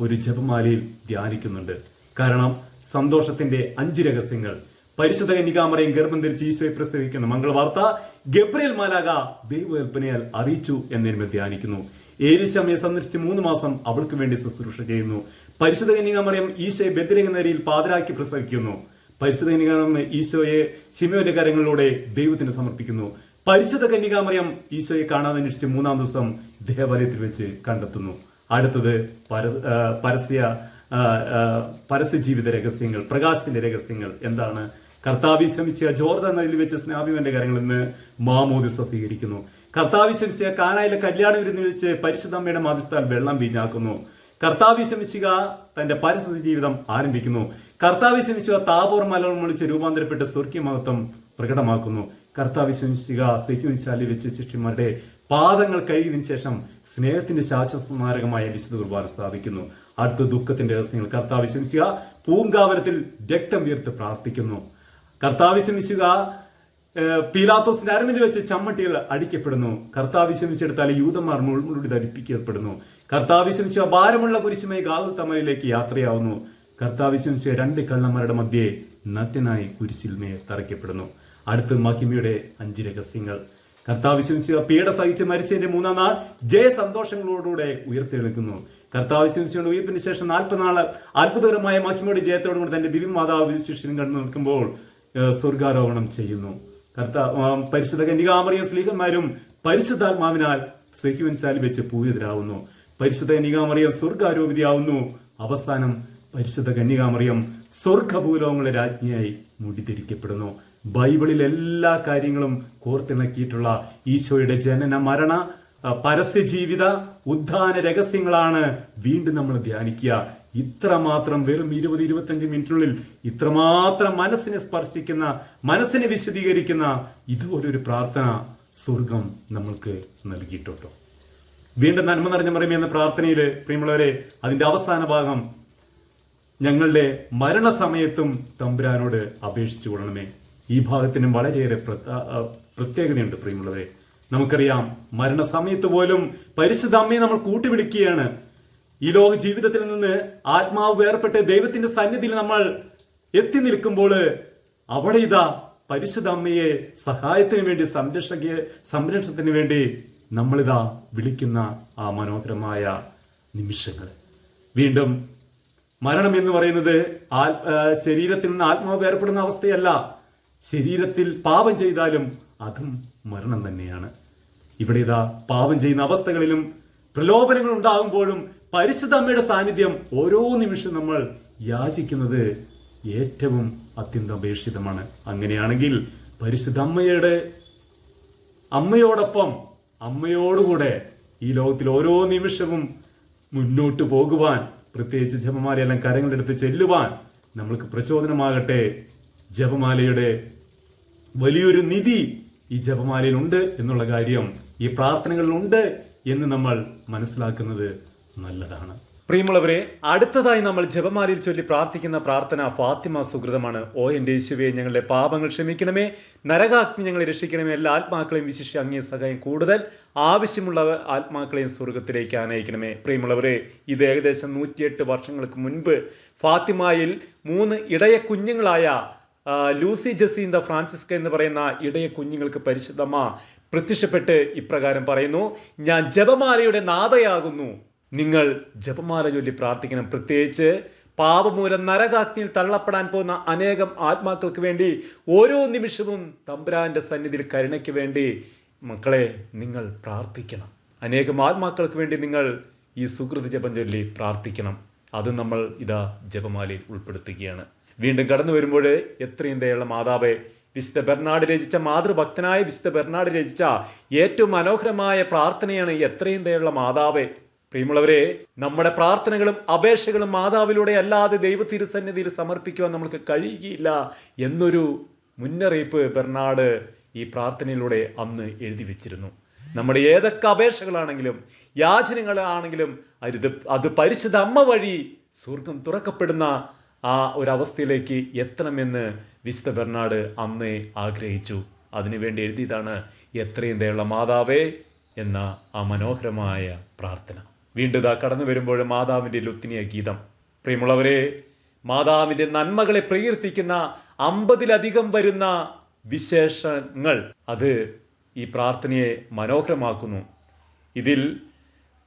ഒരു ജപമാലയിൽ ധ്യാനിക്കുന്നുണ്ട്. കാരണം സന്തോഷത്തിന്റെ അഞ്ച് രഹസ്യങ്ങൾ പരിശുദ്ധ കന്യകാമറയും ഗർഭം ധരിച്ച് ഈശോയെ പ്രസവിക്കുന്ന. മംഗളവാർത്ത ഗബ്രിയൽ മാലാക ദൈവകൽപ്പനയാൽ അറിയിച്ചു എന്നിരുമ ധ്യാനിക്കുന്നു. ഏലിശമ്മയെ സന്ദർശിച്ച് മൂന്ന് മാസം അവൾക്ക് വേണ്ടി ശുശ്രൂഷ ചെയ്യുന്നു. പരിശുദ്ധ കന്യകാമറിയം ഈശോയെ ബദ്രകനരിയിൽ പാതിരാക്കി പ്രസവിക്കുന്നു. പരിശുദ്ധ കന്യകാമറിയം ഈശോയെ ശിമയോന്റെ കരങ്ങളിലൂടെ ദൈവത്തിന് സമർപ്പിക്കുന്നു. പരിശുദ്ധ കന്യകാമറിയം ഈശോയെ കാണാതെ അന്വേഷിച്ച് മൂന്നാം ദിവസം ദേവാലയത്തിൽ വെച്ച് കണ്ടെത്തുന്നു. അടുത്തത് പരസ്യ പരസ്യ ജീവിത രഹസ്യങ്ങൾ പ്രകാശത്തിന്റെ രഹസ്യങ്ങൾ. എന്താണ്? കർത്താവി ശമിച്ച ജോർദാൻ നദിയിൽ വെച്ച് സ്നാപിവന്റെ കരങ്ങളിൽ നിന്ന് മാമോദിസ സ്വീകരിക്കുന്നു. കർത്താവി ശമിച്ച കാനായിലെ കല്യാണ വിരുന്നിൽ വെച്ച് പരിശുദ്ധമ്മയുടെ മാധ്യസ്ഥാൽ വെള്ളം വീഞ്ഞാക്കുന്നു. കർത്താവി ശമിച്ചിക തന്റെ പരിസ്ഥിതി ജീവിതം ആരംഭിക്കുന്നു. കർത്താവി ശമിച്ചുക താപോർ മലകൾ വിളിച്ച് രൂപാന്തരപ്പെട്ട് സ്വർഗീയ മഹത്വം പ്രകടമാക്കുന്നു. കർത്താവി ശമിച്ചിക സെക്യൂരിശാലി വെച്ച് ശിഷ്യന്മാരുടെ പാദങ്ങൾ കഴുകിയതിനു ശേഷം സ്നേഹത്തിന്റെ ശാശ്വത സ്മാരകമായ വിശുദ്ധ കുർബാന സ്ഥാപിക്കുന്നു. അടുത്ത ദുഃഖത്തിന്റെ രഹസ്യങ്ങൾ കർത്താവ് ശമിച്ചുക പൂങ്കാവനത്തിൽ രക്തം വീർത്ത് പ്രാർത്ഥിക്കുന്നു. കർത്താവ് വിശമിച്ചുക പീലാത്തോസിന്റെ അരമിൽ വെച്ച് ചമ്മട്ടികൾ അടിക്കപ്പെടുന്നു. കർത്താവ് വിശമിച്ചെടുത്താൽ യൂതന്മാർ മുൾമുടി ധരിപ്പിക്കപ്പെടുന്നു. കർത്താവ് വിശമിച്ച ഭാരമുള്ള കുരിശുമായി ഗാദുൽ തമലിലേക്ക് യാത്രയാവുന്നു. കർത്താവ് വിശമിച്ച രണ്ട് കള്ളന്മാരുടെ മധ്യേ നട്ടനായി കുരിശിൽമേ തറയ്ക്കപ്പെടുന്നു. അടുത്ത് മഹിമയുടെ അഞ്ച് രഹസ്യങ്ങൾ. കർത്താവ് വിശ്വസിച്ച പീഡ സഹിച്ച് മരിച്ചതിന്റെ മൂന്നാം നാൾ ജയ സന്തോഷങ്ങളോടുകൂടെ ഉയർത്തെഴുക്കുന്നു കർത്താവ് വിശ്വസിച്ചുകൊണ്ട് ഉയർപ്പിന് ശേഷം നാൽപ്പത് നാൾ അത്ഭുതകരമായ മഹിമയുടെ ജയത്തോടുകൂടി തന്റെ ദിവ്യമാതാവ് ശിഷ്യനും കണ്ടു നിൽക്കുമ്പോൾ സ്വർഗാരോഹണം ചെയ്യുന്നു. കർത്താ പരിശുദ്ധ കന്യകാമറിയ സ്ലീഹന്മാരും പരിശുദ്ധാത്മാവിനാൽ സഹിവൻശാലി വെച്ച് പൂജിതരാകുന്നു പരിശുദ്ധ കന്യകാമറിയം സ്വർഗാരോപിതയാവുന്നു. അവസാനം പരിശുദ്ധ കന്യകാമറിയം സ്വർഗഭൂലോകങ്ങളുടെ രാജ്ഞിയായി മുടിതിരിക്കപ്പെടുന്നു. ബൈബിളിൽ എല്ലാ കാര്യങ്ങളും കോർത്തിണക്കിയിട്ടുള്ള ഈശോയുടെ ജനന മരണ പരസ്യ ജീവിത ഉദ്ധാന രഹസ്യങ്ങളാണ് വീണ്ടും നമ്മൾ ധ്യാനിക്കുക. ഇത്രമാത്രം വെറും ഇരുപത് ഇരുപത്തഞ്ച് മിനിറ്റിനുള്ളിൽ ഇത്രമാത്രം മനസ്സിനെ സ്പർശിക്കുന്ന മനസ്സിനെ വിശദീകരിക്കുന്ന ഇതുപോലൊരു പ്രാർത്ഥന സ്വർഗം നമ്മൾക്ക് നൽകിയിട്ടുണ്ടോ. വീണ്ടും നന്മ നിറഞ്ഞ മറിയമേ എന്ന പ്രാർത്ഥനയിൽ പ്രിയമുള്ളവരെ അതിന്റെ അവസാന ഭാഗം ഞങ്ങളുടെ മരണസമയത്തും തമ്പുരാനോട് അപേക്ഷിച്ചു കൊള്ളണമേ. ഈ ഭാഗത്തിനും വളരെയേറെ പ്രത്യേകതയുണ്ട് പ്രിയമുള്ളവരെ. നമുക്കറിയാം മരണസമയത്ത് പോലും പരിശുദ്ധ അമ്മയെ നമ്മൾ കൂട്ടുപിടിക്കുകയാണ് ഈ ലോക ജീവിതത്തിൽ നിന്ന് ആത്മാവ് വേർപെട്ട് ദൈവത്തിന്റെ സന്നിധിയിൽ നമ്മൾ എത്തി നിൽക്കുമ്പോൾ അവിടെ ഇതാ പരിശുദ്ധ അമ്മയെ സഹായത്തിന് വേണ്ടി സംരക്ഷക സംരക്ഷണത്തിന് വേണ്ടി നമ്മളിതാ വിളിക്കുന്ന ആ മനോഹരമായ നിമിഷങ്ങൾ. വീണ്ടും മരണം എന്ന് പറയുന്നത് ശരീരത്തിൽ നിന്ന് ആത്മാവ് വേർപ്പെടുന്ന അവസ്ഥയല്ല. ശരീരത്തിൽ പാപം ചെയ്താലും അതും മരണം തന്നെയാണ്. ഇവിടെ ഇതാ പാപം ചെയ്യുന്ന അവസ്ഥകളിലും പ്രലോഭനങ്ങൾ ഉണ്ടാകുമ്പോഴും പരിശുദ്ധ അമ്മയുടെ സാന്നിധ്യം ഓരോ നിമിഷം നമ്മൾ യാചിക്കുന്നത് ഏറ്റവും അത്യന്താപേക്ഷിതമാണ്. അങ്ങനെയാണെങ്കിൽ പരിശുദ്ധ അമ്മയുടെ അമ്മയോടൊപ്പം അമ്മയോടുകൂടെ ഈ ലോകത്തിൽ ഓരോ നിമിഷവും മുന്നോട്ട് പോകുവാൻ പ്രത്യേകിച്ച് ജപമാലയെല്ലാം കരങ്ങളെടുത്ത് ചെല്ലുവാൻ നമ്മൾക്ക് പ്രചോദനമാകട്ടെ. ജപമാലയുടെ വലിയൊരു നിധി ഈ ജപമാലയിലുണ്ട് എന്നുള്ള കാര്യം ഈ പ്രാർത്ഥനകളിലുണ്ട് എന്ന് നമ്മൾ മനസ്സിലാക്കുന്നത് നല്ലതാണ്. പ്രിയമുള്ളവരെ അടുത്തതായി നമ്മൾ ജപമാലയിൽ ചൊല്ലി പ്രാർത്ഥിക്കുന്ന പ്രാർത്ഥന ഫാത്തിമ സുഹൃതമാണ്. ഓ എന്റെ യേശുവെ ഞങ്ങളുടെ പാപങ്ങൾ ക്ഷമിക്കണമേ നരകാഗ്നി ഞങ്ങളെ രക്ഷിക്കണമേ എല്ലാ ആത്മാക്കളെയും വിശിഷ്യ അങ്ങേ സഹായം കൂടുതൽ ആവശ്യമുള്ള ആത്മാക്കളെയും സ്വർഗത്തിലേക്ക് ആനയിക്കണമേ. പ്രിയമുള്ളവരെ ഇത് ഏകദേശം നൂറ്റിയെട്ട് വർഷങ്ങൾക്ക് മുൻപ് ഫാത്തിമയിൽ മൂന്ന് ഇടയ കുഞ്ഞുങ്ങളായ ലൂസി ജസീന്ത ഫ്രാൻസിസ്ക എന്ന് പറയുന്ന ഇടയ കുഞ്ഞുങ്ങൾക്ക് പരിശുദ്ധമ്മ പ്രത്യക്ഷപ്പെട്ട് ഇപ്രകാരം പറയുന്നു ഞാൻ ജപമാലയുടെ നാഥയാകുന്നു നിങ്ങൾ ജപമാല ചൊല്ലി പ്രാർത്ഥിക്കണം. പ്രത്യേകിച്ച് പാപമൂലം നരകാഗ്നിയിൽ തള്ളപ്പെടാൻ പോകുന്ന അനേകം ആത്മാക്കൾക്ക് വേണ്ടി ഓരോ നിമിഷവും തമ്പുരാന്റെ സന്നിധിയിൽ കരുണയ്ക്ക് വേണ്ടി മക്കളെ നിങ്ങൾ പ്രാർത്ഥിക്കണം. അനേകം ആത്മാക്കൾക്ക് വേണ്ടി നിങ്ങൾ ഈ സുഹൃത് ജപം ചൊല്ലി പ്രാർത്ഥിക്കണം. അത് നമ്മൾ ഇതാ ജപമാലയിൽ ഉൾപ്പെടുത്തുകയാണ്. വീണ്ടും കടന്നു വരുമ്പോൾ എത്രയും ദയുള്ള മാതാവേ വിശുദ്ധ ബെർണാഡ് രചിച്ച മാതൃഭക്തനായ വിശുദ്ധ ബെർണാഡ് രചിച്ച ഏറ്റവും മനോഹരമായ പ്രാർത്ഥനയാണ് എത്രയും ദയുള്ള മാതാവേ. പ്രിയമുള്ളവരെ നമ്മുടെ പ്രാർത്ഥനകളും അപേക്ഷകളും മാതാവിലൂടെ അല്ലാതെ ദൈവ തിരുസന്നിധിയിൽ സമർപ്പിക്കുവാൻ നമുക്ക് കഴിയുകയില്ല എന്നൊരു മുന്നറിയിപ്പ് ബെർണാഡ് ഈ പ്രാർത്ഥനയിലൂടെ അന്ന് എഴുതി വെച്ചിരുന്നു. നമ്മുടെ ഏതൊക്കെ അപേക്ഷകളാണെങ്കിലും യാചനകളാണെങ്കിലും അരുത് അത് പരിശുദ്ധ അമ്മ വഴി സ്വർഗം തുറക്കപ്പെടുന്ന ആ ഒരു അവസ്ഥയിലേക്ക് എത്തണമെന്ന് വിശുദ്ധ ബെർണാഡ് അന്നേ ആഗ്രഹിച്ചു. അതിനുവേണ്ടി എഴുതിയതാണ് എത്രയും ദയുള്ള മാതാവേ എന്ന ആ മനോഹരമായ പ്രാർത്ഥന. വീണ്ടും ഇതാ കടന്നു വരുമ്പോൾ മാതാവിന്റെ ലുത്തിനിയ ഗീതം. പ്രിയമുള്ളവരെ മാതാവിന്റെ നന്മകളെ പ്രകീർത്തിക്കുന്ന അമ്പതിലധികം വരുന്ന വിശേഷങ്ങൾ അത് ഈ പ്രാർത്ഥനയെ മനോഹരമാക്കുന്നു. ഇതിൽ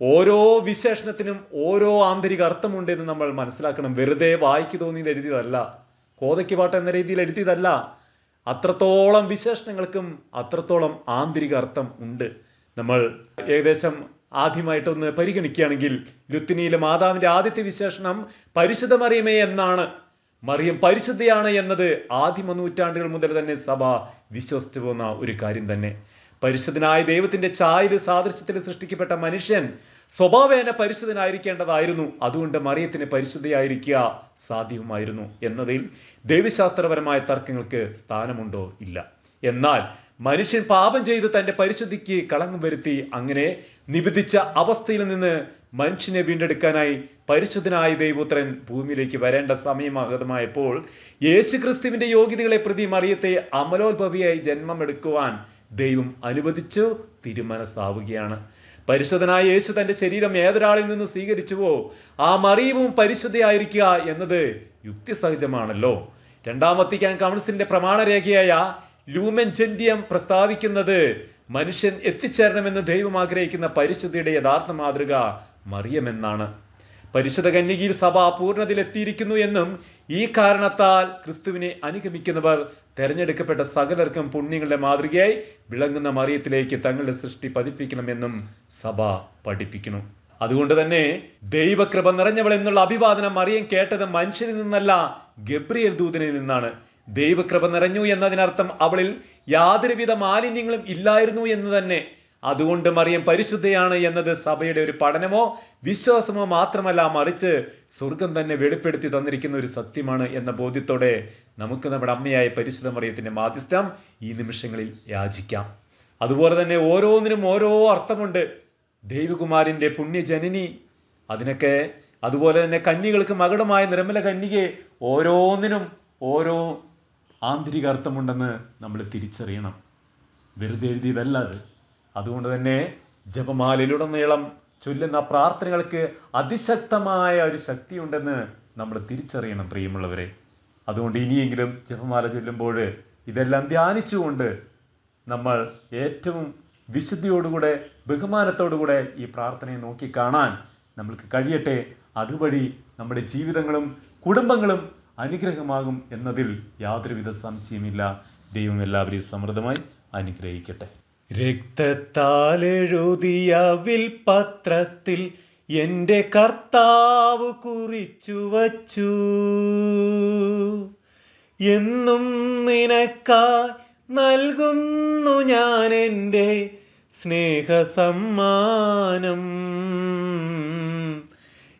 ഓരോ വിശേഷണത്തിനും ഓരോ ആന്തരിക അർത്ഥമുണ്ടെന്ന് നമ്മൾ മനസ്സിലാക്കണം. വെറുതെ വായിക്കു തോന്നിയത് എഴുതിയതല്ല കോതയ്ക്ക് പാട്ട് എന്ന രീതിയിൽ എഴുതിയതല്ല. അത്രത്തോളം വിശേഷണങ്ങൾക്കും അത്രത്തോളം ആന്തരിക അർത്ഥം ഉണ്ട്. നമ്മൾ ഏകദേശം ആദ്യമായിട്ടൊന്ന് പരിഗണിക്കുകയാണെങ്കിൽ ലുത്തിനിയിലെ മാതാവിന്റെ ആദ്യത്തെ വിശേഷണം പരിശുദ്ധ മറിയമേ എന്നാണ്. മറിയം പരിശുദ്ധയാണ് എന്നത് ആദിമ നൂറ്റാണ്ടുകൾ മുതൽ തന്നെ സഭ വിശ്വസിച്ചു പോന്ന ഒരു കാര്യം തന്നെ. പരിശുദ്ധനായ ദൈവത്തിന്റെ ചായര് സാദൃശ്യത്തിൽ സൃഷ്ടിക്കപ്പെട്ട മനുഷ്യൻ സ്വഭാവേന പരിശുദ്ധനായിരിക്കേണ്ടതായിരുന്നു. അതുകൊണ്ട് മറിയത്തിന് പരിശുദ്ധയായിരിക്കുക സാധ്യവുമായിരുന്നു എന്നതിൽ ദൈവശാസ്ത്രപരമായ തർക്കങ്ങൾക്ക് സ്ഥാനമുണ്ടോ ഇല്ല. എന്നാൽ മനുഷ്യൻ പാപം ചെയ്ത് തന്റെ പരിശുദ്ധിക്ക് കളങ്കം വരുത്തി അങ്ങനെ നിബിധിച്ച അവസ്ഥയിൽ നിന്ന് മനുഷ്യനെ വീണ്ടെടുക്കാനായി പരിശുദ്ധനായ ദൈവപുത്രൻ ഭൂമിയിലേക്ക് വരേണ്ട സമയമാഗതമായപ്പോൾ യേശു ക്രിസ്തുവിന്റെ യോഗ്യതകളെ പ്രതി മറിയത്തെ അമലോത്ഭവിയായി ജന്മമെടുക്കുവാൻ ദൈവം അനുവദിച്ചു തിരുമനസ്സാവുകയാണ്. പരിശുദ്ധനായ യേശു തന്റെ ശരീരം ഏതൊരാളിൽ നിന്ന് സ്വീകരിച്ചുവോ ആ മറിയവും പരിശുദ്ധയായിരിക്കുക എന്നത് യുക്തിസഹജമാണല്ലോ. രണ്ടാമത്തിക്കാൻ കൗൺസിലിന്റെ പ്രമാണരേഖയായ ലൂമൻ ചെന്റിയം പ്രസ്താവിക്കുന്നത് മനുഷ്യൻ എത്തിച്ചേരണമെന്ന് ദൈവം ആഗ്രഹിക്കുന്ന പരിശുദ്ധിയുടെ യഥാർത്ഥ മാതൃക മറിയമെന്നാണ്. പരിശുദ്ധ കന്യകയിൽ സഭ പൂർണതയിൽ എത്തിയിരിക്കുന്നു എന്നും ഈ കാരണത്താൽ ക്രിസ്തുവിനെ അനുഗമിക്കുന്നവർ തെരഞ്ഞെടുക്കപ്പെട്ട സകലർക്കും പുണ്യങ്ങളുടെ മാതൃകയായി വിളങ്ങുന്ന മറിയത്തിലേക്ക് തങ്ങളുടെ സൃഷ്ടി പതിപ്പിക്കണമെന്നും സഭ പഠിപ്പിക്കുന്നു. അതുകൊണ്ട് തന്നെ ദൈവകൃപ നിറഞ്ഞവൾ എന്നുള്ള അഭിവാദനം മറിയം കേട്ടത് മനുഷ്യനിൽ നിന്നല്ല ഗബ്രിയൽ ദൂതനിൽ നിന്നാണ്. ദൈവകൃപ നിറഞ്ഞു എന്നതിനർത്ഥം അവളിൽ യാതൊരുവിധ മാലിന്യങ്ങളും ഇല്ലായിരുന്നു എന്ന് തന്നെ. അതുകൊണ്ട് മറിയം പരിശുദ്ധയാണ് എന്നത് സഭയുടെ ഒരു പഠനമോ വിശ്വാസമോ മാത്രമല്ല മറിച്ച് സ്വർഗം തന്നെ വെളിപ്പെടുത്തി തന്നിരിക്കുന്ന ഒരു സത്യമാണ് എന്ന ബോധ്യത്തോടെ നമുക്ക് നമ്മുടെ അമ്മയായ പരിശുദ്ധ മറിയത്തിന്റെ മാധ്യസ്ഥം ഈ നിമിഷങ്ങളിൽ യാചിക്കാം. അതുപോലെ തന്നെ ഓരോന്നിനും ഓരോ അർത്ഥമുണ്ട്. ദൈവകുമാരിന്റെ പുണ്യജനനി അതിനൊക്കെ അതുപോലെ തന്നെ കന്യകൾക്ക് മകടമായ നിർമ്മല കന്യകയെ ഓരോന്നിനും ഓരോ ആന്തരിക അർത്ഥമുണ്ടെന്ന് നമ്മൾ തിരിച്ചറിയണം. വെറുതെ എഴുതിയതല്ല അത്. അതുകൊണ്ട് തന്നെ ജപമാലയിലൂടെ ജപമാലയിലുടനീളം ചൊല്ലുന്ന പ്രാർത്ഥനകൾക്ക് അതിശക്തമായ ഒരു ശക്തിയുണ്ടെന്ന് നമ്മൾ തിരിച്ചറിയണം പ്രിയമുള്ളവരെ. അതുകൊണ്ട് ഇനിയെങ്കിലും ജപമാല ചൊല്ലുമ്പോൾ ഇതെല്ലാം ധ്യാനിച്ചുകൊണ്ട് നമ്മൾ ഏറ്റവും വിശുദ്ധിയോടുകൂടെ ബഹുമാനത്തോടുകൂടെ ഈ പ്രാർത്ഥനയെ നോക്കി കാണാൻ നമ്മൾക്ക് കഴിയട്ടെ. അതുവഴി നമ്മുടെ ജീവിതങ്ങളും കുടുംബങ്ങളും അനുഗ്രഹമാകും എന്നതിൽ യാതൊരുവിധ സംശയമില്ല. ദൈവം എല്ലാവരെയും സമൃദ്ധമായി അനുഗ്രഹിക്കട്ടെ. രക്തത്താലെഴുതിയ വിൽപത്രത്തിൽ എന്റെ കർത്താവ് കുറിച്ചു വച്ചു. എന്നും നിനക്കായി നൽകുന്നു ഞാൻ എന്റെ സ്നേഹസമ്മാനം.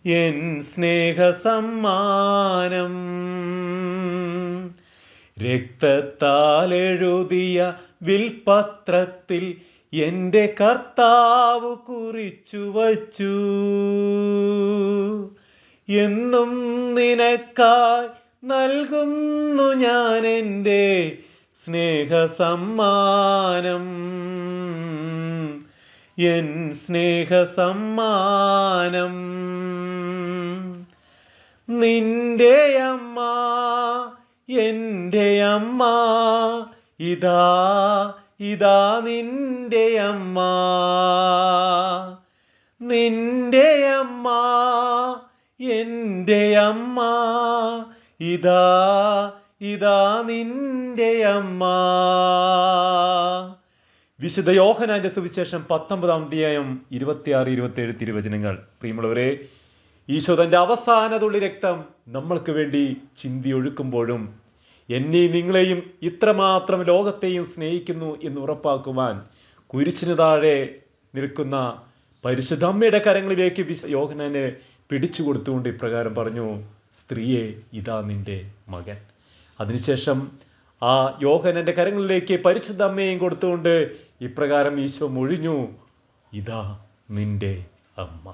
എൻ സ്നേഹസമ്മാനം. രക്തത്താലെഴുതിയ വിൽപത്രത്തിൽ എന്റെ കർത്താവ് കുറിച്ചു വച്ചു. എന്നും നിനക്കായി നൽകുന്നു ഞാൻ എന്റെ സ്നേഹസമ്മാനം. എൻ സ്നേഹസമ്മാനം. നിന്റെ അമ്മ എന്റെ അമ്മ ഇതാ ഇതാ നിന്റെ അമ്മ നിന്റെ അമ്മ എന്റെ അമ്മ ഇതാ ഇതാ നിന്റെ അമ്മ വിശുദ്ധ യോഹനാന്റെ സുവിശേഷം പത്തൊമ്പതാം അധ്യായം ഇരുപത്തിയാറ് ഇരുപത്തിയേഴ് തിരുവചനങ്ങൾ. പ്രിയമുള്ളവരെ ഈശോ തന്റെ അവസാന തുള്ളി രക്തം നമ്മൾക്ക് വേണ്ടി ചിന്തി ഒഴുക്കുമ്പോഴും എന്നെയും നിങ്ങളെയും ഇത്രമാത്രം ലോകത്തെയും സ്നേഹിക്കുന്നു എന്ന് ഉറപ്പാക്കുവാൻ കുരിച്ചിന് താഴെ നിൽക്കുന്ന പരിശുദ്ധമ്മയുടെ കരങ്ങളിലേക്ക് വിശ യോഹനനെ പിടിച്ചു കൊടുത്തുകൊണ്ട് ഇപ്രകാരം പറഞ്ഞു സ്ത്രീയെ ഇതാ നിന്റെ മകൻ. അതിനുശേഷം ആ യോഹനന്റെ കരങ്ങളിലേക്ക് പരിശുദ്ധ അമ്മയെയും കൊടുത്തുകൊണ്ട് ഇപ്രകാരം ഈശോ മൊഴിഞ്ഞു ഇതാ നിന്റെ അമ്മ.